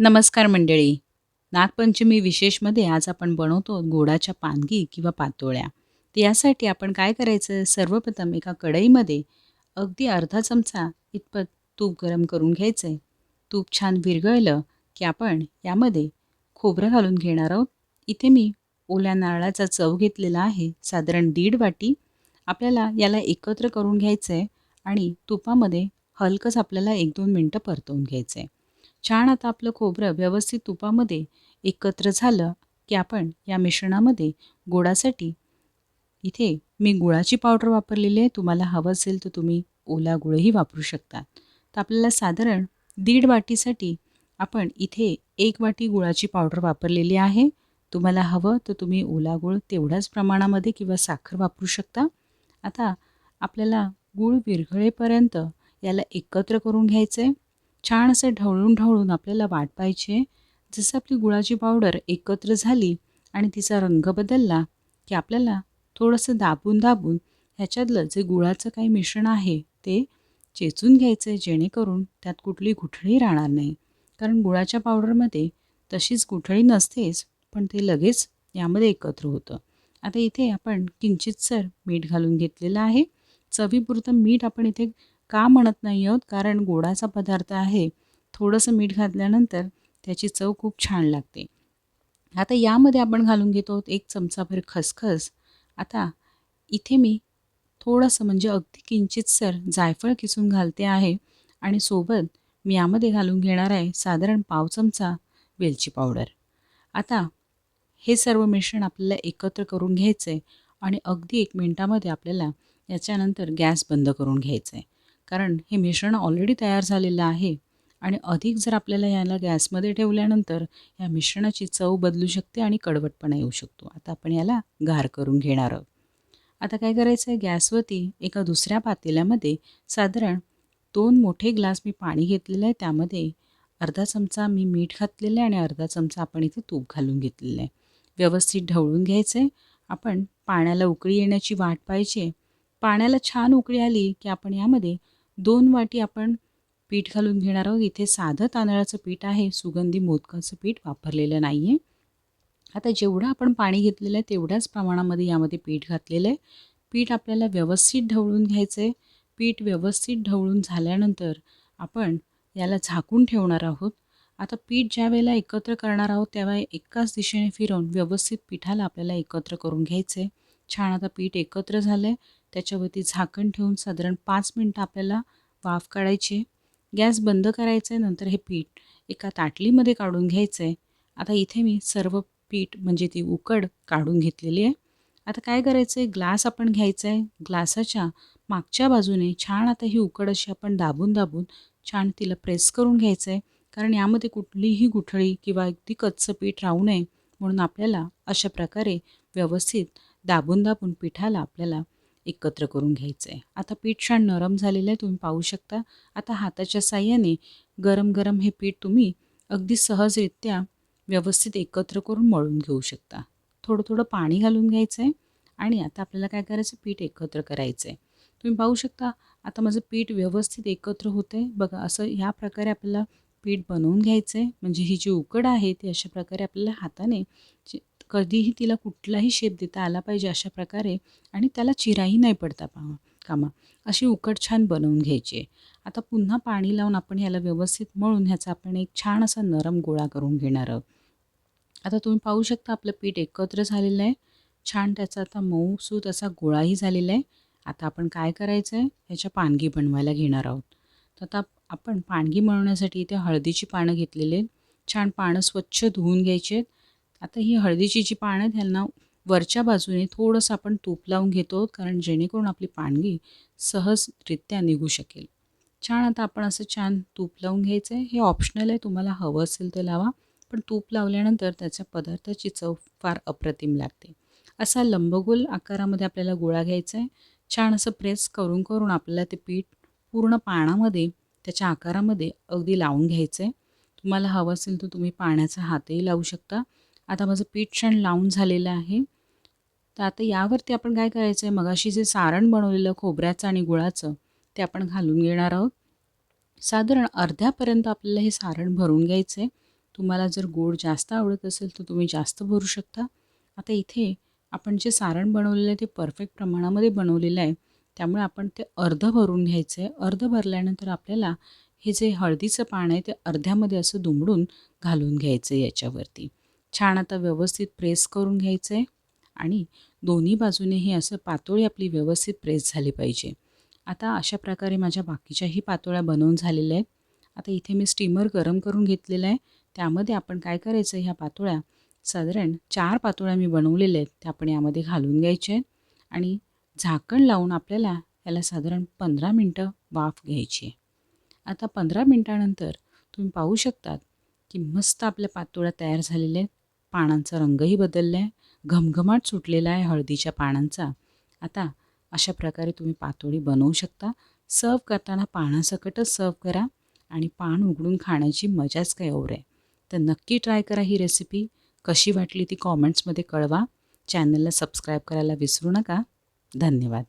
नमस्कार मंडळी. नागपंचमी विशेषमध्ये आज आपण बनवतो गोडाच्या पानगी किंवा पातोळ्या. तर यासाठी आपण काय करायचं? सर्वप्रथम एका कढईमध्ये अगदी अर्धा चमचा इतपत तूप गरम करून घ्यायचं आहे तूप छान विरघळलं की आपण यामध्ये खोबरं घालून घेणार आहोत. इथे मी ओल्या नारळाचा चव घेतलेला आहे. साधारण दीड वाटी. आपल्याला याला एकत्र करून घ्यायचं आहे आणि तुपामध्ये हलकंच आपल्याला एक दोन मिनटं परतवून घ्यायचं आहे छान आता आपलं खोबरं व्यवस्थित तुपामध्ये एकत्र झालं की आपण या मिश्रणामध्ये गोडासाठी इथे मी गुळाची पावडर वापरलेली आहे. तुम्हाला हवं असेल तर तुम्ही ओला गुळही वापरू शकता. तर आपल्याला साधारण दीड वाटीसाठी आपण इथे एक वाटी गुळाची पावडर वापरलेली आहे. तुम्हाला हवं तर तुम्ही ओला गुळ तेवढ्याच प्रमाणामध्ये किंवा साखर वापरू शकता. आता आपल्याला गूळ विरघळेपर्यंत याला एकत्र करून घ्यायचं आहे छान असं ढवळून ढवळून आपल्याला वाट पाहिजे जसं आपली गुळाची पावडर एकत्र झाली आणि तिचा रंग बदलला की आपल्याला थोडंसं दाबून दाबून ह्याच्यातलं जे गुळाचं काही मिश्रण आहे ते चेचून घ्यायचं आहे जेणेकरून त्यात कुठली गुठळी राहणार नाही. कारण गुळाच्या पावडरमध्ये तशीच गुठळी नसतेच पण ते लगेच यामध्ये एकत्र होतं. आता इथे आपण किंचितसर मीठ घालून घेतलेलं आहे. चवीपुरतं मीठ आपण इथे का म्हणत नाही आहोत? कारण गोडाचा पदार्थ आहे. थोडंसं मीठ घातल्यानंतर त्याची चव खूप छान लागते. आता यामध्ये आपण घालून घेतो एक चमचाभर खसखस. आता इथे मी थोडंसं म्हणजे अगदी किंचितसर जायफळ किसून घालते आहे आणि सोबत मी यामध्ये घालून घेणार आहे साधारण पाव चमचा वेलची पावडर. आता हे सर्व मिश्रण आपल्याला एकत्र करून घ्यायचं आहे आणि अगदी एक मिनटामध्ये आपल्याला याच्यानंतर गॅस बंद करून घ्यायचं आहे कारण हे मिश्रण ऑलरेडी तयार झालेलं आहे. आणि अधिक जर आपल्याला याला गॅसमध्ये ठेवल्यानंतर या मिश्रणाची चव बदलू शकते आणि कडवटपणा येऊ शकतो. आता आपण याला गार करून घेणार आहोत. आता काय करायचं आहे गॅसवरती एका दुसऱ्या पातेल्यामध्ये साधारण दोन मोठे ग्लास मी पाणी घेतलेलं आहे. त्यामध्ये अर्धा चमचा मी मीठ घातलेलं आहे आणि अर्धा चमचा आपण इथे तूप घालून घेतलेलं आहे. व्यवस्थित ढवळून घ्यायचं आहे आपण पाण्याला उकळी येण्याची वाट पाहिजे. पाण्याला छान उकळी आली की आपण यामध्ये दोन वाटी आपण पीठ घालून घेणार आहोत. इथे साधं तांदळाचं पीठ आहे. सुगंधी मोदकाचं पीठ वापरलेलं नाही आहे आता जेवढं आपण पाणी घेतलेलं आहे तेवढ्याच प्रमाणामध्ये यामध्ये पीठ घातलेलं आहे. पीठ आपल्याला व्यवस्थित ढवळून घ्यायचं आहे पीठ व्यवस्थित ढवळून झाल्यानंतर आपण याला झाकून ठेवणार आहोत. आता पीठ ज्या वेळेला एकत्र करणार आहोत तेव्हा एकाच दिशेने फिरवून व्यवस्थित पिठाला आपल्याला एकत्र करून घ्यायचं आहे छान आता पीठ एकत्र झालं आहे त्याच्यावरती झाकण ठेवून साधारण पाच मिनटं आपल्याला वाफ काढायची गॅस बंद करायचं आहे नंतर हे पीठ एका ताटलीमध्ये काढून घ्यायचं आहे. आता इथे मी सर्व पीठ म्हणजे ती उकड काढून घेतलेली आहे. आता काय करायचं आहे? ग्लास आपण घ्यायचा आहे. ग्लासाच्या मागच्या बाजूने छान आता ही उकड अशी आपण दाबून दाबून छान तिला प्रेस करून घ्यायचं आहे. कारण यामध्ये कुठलीही गुठळी किंवा अगदी कच्चं पीठ राहू नये म्हणून आपल्याला अशा प्रकारे व्यवस्थित दाबून दाबून पिठाला आपल्याला एकत्र करून घ्यायचं आहे आता पीठ छान नरम झालेलं आहे तुम्ही पाहू शकता. आता हाताच्या साह्याने गरम गरम हे पीठ तुम्ही अगदी सहजरित्या व्यवस्थित एकत्र करून मळून घेऊ शकता. थोडं थोडं पाणी घालून घ्यायचं आहे आणि आता आपल्याला काय करायचं पीठ एकत्र करायचं आहे तुम्ही पाहू शकता आता माझं पीठ व्यवस्थित एकत्र होतं आहे बघा असं ह्या प्रकारे आपल्याला पीठ बनवून घ्यायचं आहे म्हणजे ही जी उकड आहे ती अशा प्रकारे आपल्याला हाताने कधीही तिला कुठलाही शेप देता आला पाहिजे अशा प्रकारे आणि त्याला चिराही नाही पडता पा कामा. अशी उकट छान बनवून घ्यायची आहे. आता पुन्हा पाणी लावून आपण ह्याला व्यवस्थित मळून ह्याचा आपण एक छान असा नरम गोळा करून घेणार आहोत. आता तुम्ही पाहू शकता आपलं पीठ एकत्र झालेलं आहे. छान त्याचा आता मऊसूत असा गोळाही झालेला आहे. आता आपण काय करायचं आहे? ह्याच्या पानगी बनवायला घेणार आहोत. तर आता आपण पानगी बनवण्यासाठी इथे हळदीची पानं घेतलेली आहेत. छान पानं स्वच्छ धुवून घ्यायची आहेत. आता ही हळदीची जी पानं आहेत ह्यांना वरच्या बाजूने थोडंसं आपण तूप लावून घेतो कारण जेणेकरून आपली पानगी सहजरित्या निघू शकेल. छान आता आपण असं छान तूप लावून घ्यायचं आहे. हे ऑप्शनल आहे तुम्हाला हवं असेल तर लावा. पण तूप लावल्यानंतर त्याच्या पदार्थाची चव फार अप्रतिम लागते. असा लंबगोल आकारामध्ये आपल्याला गोळा घ्यायचा आहे. छान असं प्रेस करून करून आपल्याला ते पीठ पूर्ण पाण्यामध्ये त्याच्या आकारामध्ये अगदी लावून घ्यायचं आहे. तुम्हाला हवं असेल तर तुम्ही पाण्याचा हातही लावू शकता. आता माझं पीठ छान लावून झालेलं आहे. तर आता यावरती आपण काय करायचं आहे मगाशी जे सारण बनवलेलं खोबऱ्याचं आणि गुळाचं ते आपण घालून घेणार आहोत. साधारण अर्ध्यापर्यंत आपल्याला हे सारण भरून घ्यायचं आहे तुम्हाला जर गोड जास्त आवडत असेल तर तुम्ही जास्त भरू शकता. आता इथे आपण जे सारण बनवलेलं आहे ते परफेक्ट प्रमाणामध्ये बनवलेलं आहे. त्यामुळे आपण ते अर्ध भरून घ्यायचं आहे अर्ध भरल्यानंतर आपल्याला हे जे हळदीचं पान आहे ते अर्ध्यामध्ये असं दुमडून घालून घ्यायचं आहे याच्यावरती. छान आता व्यवस्थित प्रेस करून घ्यायचं आहे आणि दोन्ही बाजूनेही असं पातोळी आपली व्यवस्थित प्रेस झाली पाहिजे. आता अशा प्रकारे माझ्या बाकीच्याही पातोळ्या बनवून झालेल्या आहेत. आता इथे मी स्टीमर गरम करून घेतलेलं आहे. त्यामध्ये आपण काय करायचं ह्या पातोळ्या साधारण चार पातोळ्या मी बनवलेल्या आहेत. त्या आपण यामध्ये घालून घ्यायच्या आहेत आणि झाकण लावून आपल्याला याला साधारण पंधरा मिनटं वाफ घ्यायची आहे. आता पंधरा मिनटानंतर तुम्ही पाहू शकतात की मस्त आपल्या पातोळ्या तयार झालेल्या आहेत. पानांचा रंगही बदलला आहे घमघमाट सुटलेला आहे हळदीच्या पानांचा. आता अशा प्रकारे तुम्ही पातोळी बनवू शकता. सर्व करताना पानासकटच सर्व करा आणि पान उघडून खाण्याची मजाच काय ओर आहे. तर नक्की ट्राय करा ही रेसिपी. कशी वाटली ती कॉमेंट्समध्ये कळवा. चॅनलला सबस्क्राईब करायला विसरू नका. धन्यवाद.